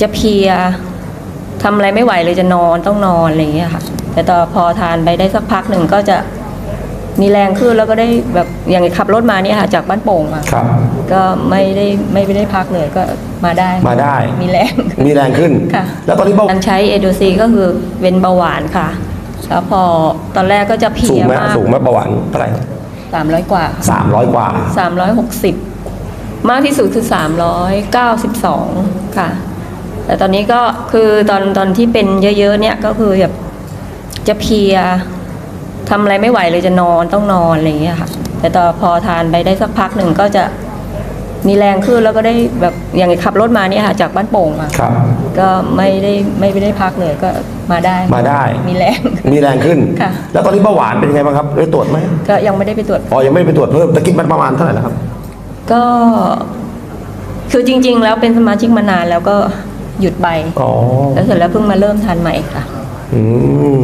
จะเพลียทำอะไรไม่ไหวเลยจะนอนต้องนอนอะไรอย่างเงี้ยค่ะ แต่ต่อพอทานไปได้สักพักหนึ่งก็จะมีแรงขึ้นแล้วก็ได้แบบอย่างขับรถมาเนี่ยค่ะจากบ้านโป่งมาครับ ก็ไม่ได้ไม่ได้พักเลยก็มาได้มาได้ มีแรง มีแรงขึ้น ค่ะแล้วตอนนี้เบา การใช้เอโดซีก็คือเป็นเบาหวานค่ะ แล้วพอตอนแรกก็จะเพลีสูงยไหมมากสูงไหมเบาหวานเท่าไหร่สามร้อยกว่าสามร้อยกว่า สามร้อยหกสิบมากที่สุดคือสามร้อยเก้าสิบสองค่ะ แต่ตอนนี้ก็คือตอนตอนที่เป็นเยอะๆเนี่ยก็คือแบบจะเพลียทำอะไรไม่ไหวเลยจะนอนต้องนอนอะไรอย่างเงี้ยค่ะ แต่ต่อพอทานไปได้สักพักหนึ่งก็จะมีแรงขึ้นแล้วก็ได้แบบอย่างขับรถมาเนี่ยค่ะจากบ้านโป่งมาครับ ก็ไม่ได้ไม่ได้พักเลยก็มาได้มาได้ มีแรง มีแรงขึ้น ค่ะ แล้วตอนนี้เบาหวานเป็นไงบ้างครับได้ตรวจไหมก็ยังไม่ได้ไปตรวจ อ๋อยังไม่ได้ไปตรวจเพิ่มตะกี้มันประมาณเท่าไหร่แล้วครับ ก็ คือจริง ๆ แล้วเป็นสมาชิกมานานแล้วก็ หยุดไปอ๋อแล้วเสร็จแล้วเพิ่งมาเริ่มทานใหม่ค่ะ อืม